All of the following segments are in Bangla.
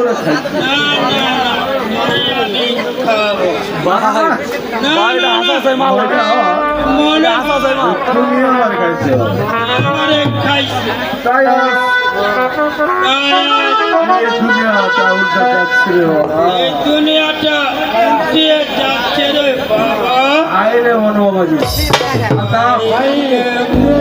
করে এই দুনিয়াটা দিয়ে যাচ্ছে রে বাবা। আইলে মনে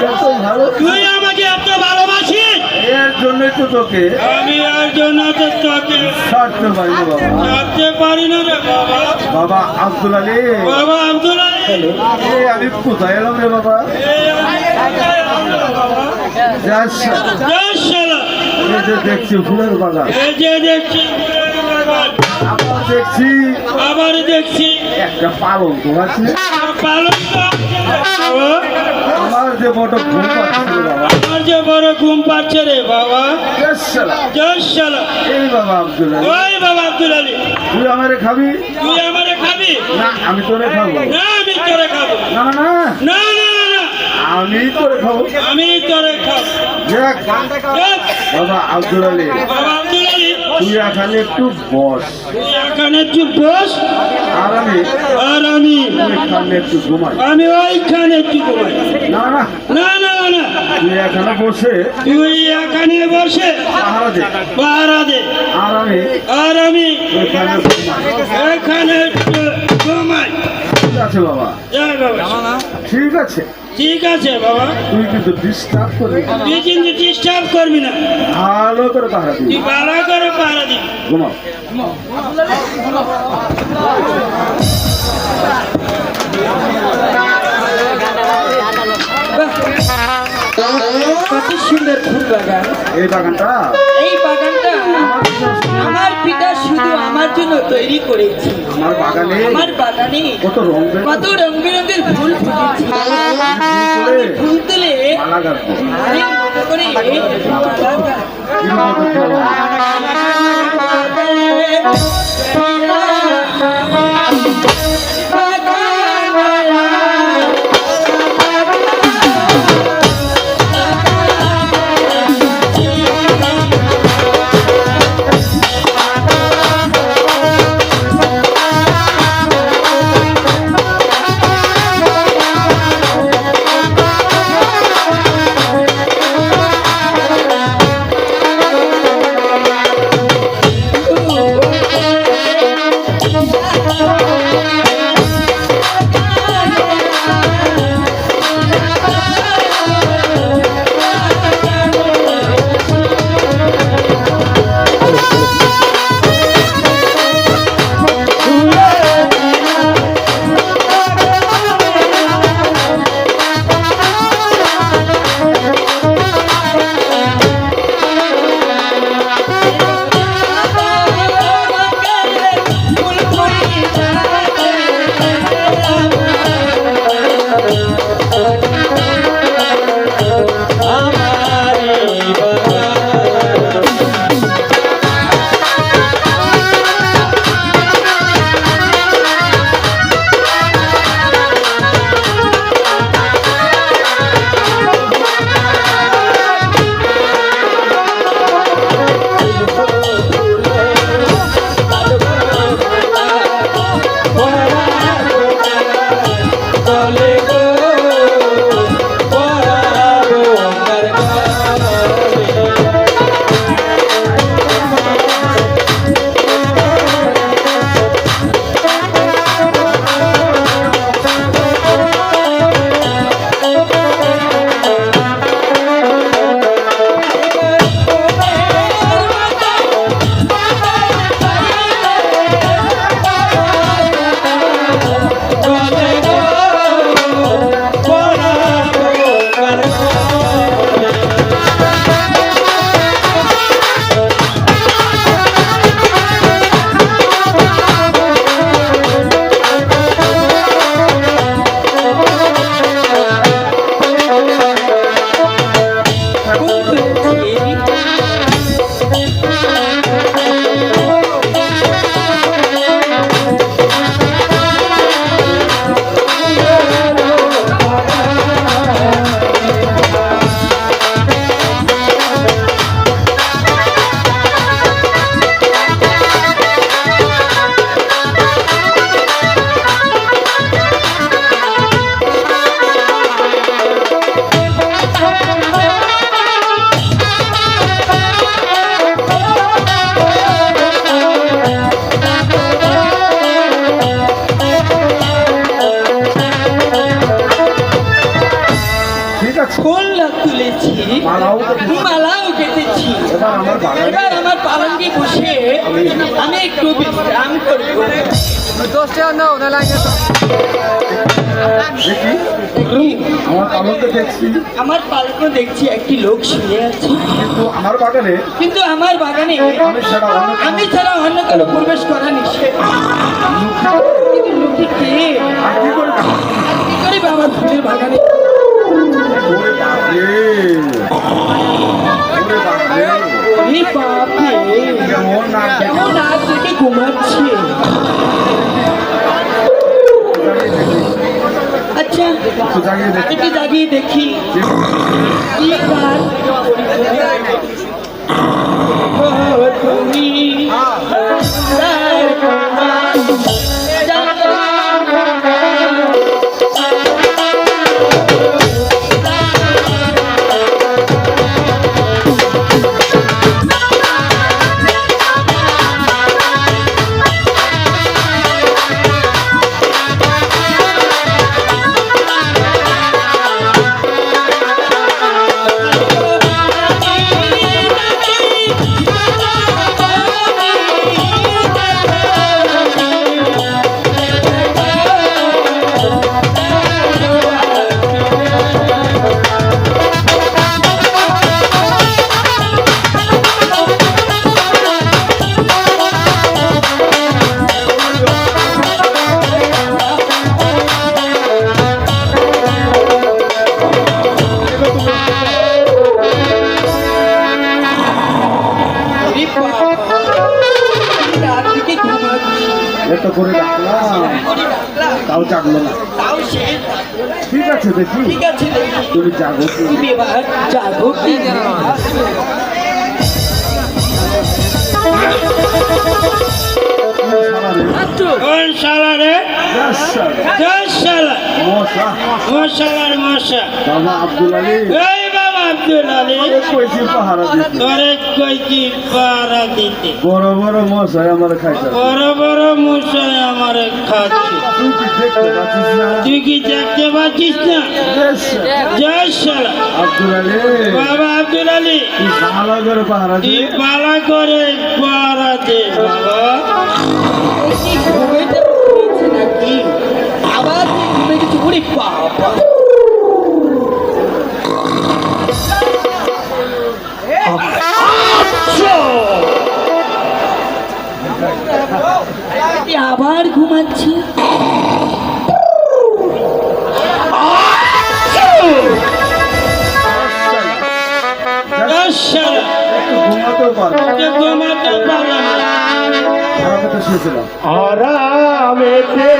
তুই আমাকে এত ভালো তুই আমাকে এত ভালোবাসিস? এর জন্যই তো তোকে। আমি আর জন্য তো তোকে ছাড়তে পারি না বাবা। ছাড়তে পারি না রে বাবা। বাবা আব্দুল আলী। বাবা আব্দুল আলী। আমি কোথায় এলাম রে বাবা? দেখছি ফুলের বাগান। এই যে দেখছি ফুলের বাগান। দেখছি। আবার দেখছি। একটা পালন তো আছে। পালন। আমার যে বড় ঘুম পাচ্ছিল আমার যে বড় ঘুম পাচ্ছে রে বাবা। এই বাবা আব্দুল ওই বাবা আব্দুল আলী। তুই আমারে খাবি? তুই আমারে খাবি? না আমি তোরে খাব। না আমি তোরে খাব। না না না। আমি তোরে খাব। আমি তোরে খাব। যাক, বাবা আব্দুল আলী। বাবা আব্দুল আলী। তুই এখানে একটু বস। এখানে একটু বস। আর আমি আর আমি এখানে একটু ঘুমাই। আমি ওইখানে একটু ঘুমাই। না না। না না না তুই এখানে বসে তুই এখানে বসে পাহারা দে। পাহারা দে। আর আমি আর আমি এখানে আছে বাবা। ঠিক আছে। ঠিক আছে বাবা। তুই কিন্তু ডিস্টার্ব করবি না। তুই কিন্তু ডিস্টার্ব করবি না। ভালো করে পাহারা দিবি। তুই ভালো করে পাহারা দিবি। ঘুমাও। কত সুন্দর ফুল বাগান। এই বাগানটা? এই বাগানটা আমার পিতা শুধু আমার জন্য তৈরি করেছি আমার বাগানে আমার বাগানে কত রং কত রং বেরঙের ফুল ফুটেছে ফুল তুলে করে মালা এবার আমার বসে আমি একটু বিশ্রাম করব। পালকে দেখছি। একটি লোক শুয়ে আছে। কিন্তু আমার বাগানে কিন্তু আমার বাগানে আমি ছাড়া অন্য কারও প্রবেশ করা নিষেধ। কিন্তু লোকটি কে? ঘুমাচ্ছে। আচ্ছা একটু জাগিয়ে দেখি। কি জাগলো না। ঠিক আছে দেখি। তুমি জাগো তুমি এবার কি? আব্দুল আলী। দিতে। বড় বড় মশাই আমার খাইতে। বড় বড় মশাই আমার খাচ্ছে তুই কি দেখতে পাচ্ছিস না? বাবা আব্দুল আলী। তুই করে পালা পাহারা দে বাবা। আবার বাবা আবার ঘুমাচ্ছি। আরামে ঘুমাতে পারলাম খারাপ একটা শুয়েছিলাম আরামেতে